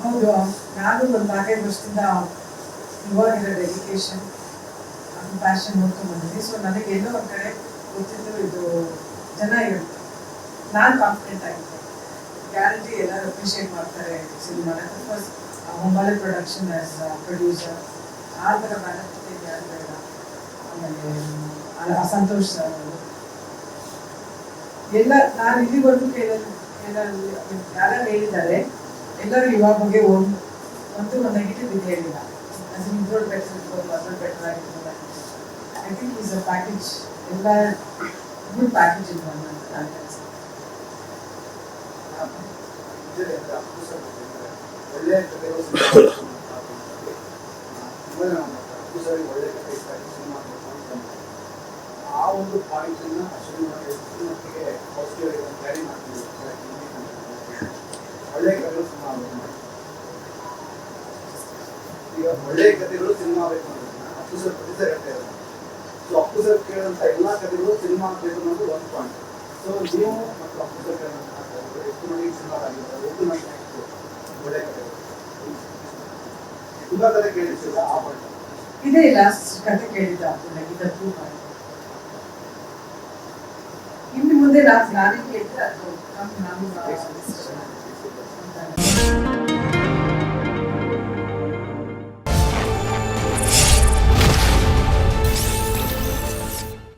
ಹೌದು ನಾನು ಒಂದು ನಾಲ್ಕೈದು ವರ್ಷದಿಂದ ಇವಾಗಿರೋ ಡೆಡಿಕೇಶನ್ ಅದು ಪ್ಯಾಷನ್ ನೋಡ್ಕೊಂಡು ಬಂದಿದ್ದೀನಿ ಸೊ ನನಗೆ ಎಲ್ಲೋ ಒಂದು ಕಡೆ ಗೊತ್ತಿದ್ದು ಇದು ಜನ ನಾನು ಕಾನ್ಫಿಡೆಂಟ್ ಆಗಿದ್ದೆ ಗ್ಯಾರಂಟಿ ಎಲ್ಲರೂ ಅಪ್ರಿಷಿಯೇಟ್ ಮಾಡ್ತಾರೆ ಸಿನಿಮಾನ ಬಿಕಾಸ್ ಮುಂಬಾಲೆ ಪ್ರೊಡಕ್ಷನ್ ಆಸ್ ಪ್ರೊಡ್ಯೂಸರ್ ಆ ಥರ ಮ್ಯಾನೇಜ್ಮೆಂಟ್ ಯಾರು ಬೇಡ ಆಮೇಲೆ ಅಲ್ಲ ಸಂತೋಷ್ ಸರ್ ಎಲ್ಲ, ನಾನು ಇಲ್ಲಿವರೆಗೂ ಕೇಳಲು ಕೇಳಲು, ಯಾರು ಹೇಳಿದ್ದಾರೆ. ಎಲ್ಲರೂ ಇವಾಗ ಬಗ್ಗೆ ಒಂದು ಒಂದು ನೆಗೆಟಿವ್ ಇದು ಹೇಳಿಲ್ಲ. ಅದು ಇದ್ರೊಳಗೆ ಬೆಟರ್ ಇರ್ಬೋದು ಅದ್ರಲ್ಲಿ ಬೆಟರ್ ಆಗಿರ್ಬೋದು. I think is a package ಎಲ್ಲ ಗುಡ್ ಪ್ಯಾಕೇಜ್ ಇದೆ ಅಂತ ನಾನು ಅನ್ಸುತ್ತೆ. ಅಪ್ಪು ಸರ್ ಒಳ್ಳೆ ಕಥೆಗಳು ಸಿನಿಮಾ ಅಪ್ಪು ಸರ್ ಒಳ್ಳೆ ಕಥೆ ಇಷ್ಟ ಆಯ್ತು ಆ ಒಂದು ಪಾಯಿಂಟನ್ನು ಅಶ್ವಿನಿ ಮಟ್ಟಿಗೆ ಪಾಸಿಟಿವ್ ಕ್ಯಾರಿ ಮಾಡ್ತೀವಿ ಒಳ್ಳೆ ಕಥೆಗಳು ಸಿನಿಮಾ ಈಗ ಒಳ್ಳೆ ಕಥೆಗಳು ಸಿನಿಮಾ ಬೇಕು ಅನ್ನೋದನ್ನ ಅಪ್ಪು ಸರ್ ಪ್ರತಿ ಸರ್ ಹೇಳ್ತಾ ಅಪ್ಪು ಸರ್ ಎಲ್ಲಾ ಕಥೆಗಳು ಸಿನಿಮಾ ಆಗಬೇಕು ಅನ್ನೋದು ಒಂದು ಪಾಯಿಂಟ್ ಸೊ ನೀವು ಮತ್ತು ಅಪ್ಪು ಸರ್ ಕೇಳಿದಂತ ಕಥೆಗಳು ಎಷ್ಟು ಮಂದಿಗೆ ಸಿನಿಮಾ ಆಗಿರ್ತಾರೆ ಎಷ್ಟು ಆಯ್ತು ಒಳ್ಳೆ ಕಥೆಗಳು ತುಂಬಾ ಕಥೆ ಕೇಳಿಸಿಲ್ಲ ಆ ಪಾಯಿಂಟ್ ಇದೇ ಲಾಸ್ಟ್ ಕಥೆ ಕೇಳಿದ್ದ ಮಾಡಿ ಇನ್ನು ಮುಂದೆ ನಾನು ನಾನೇ ಕೇಳಿದ್ರೆ ಅದು ನಮ್ಮ ನಾನು.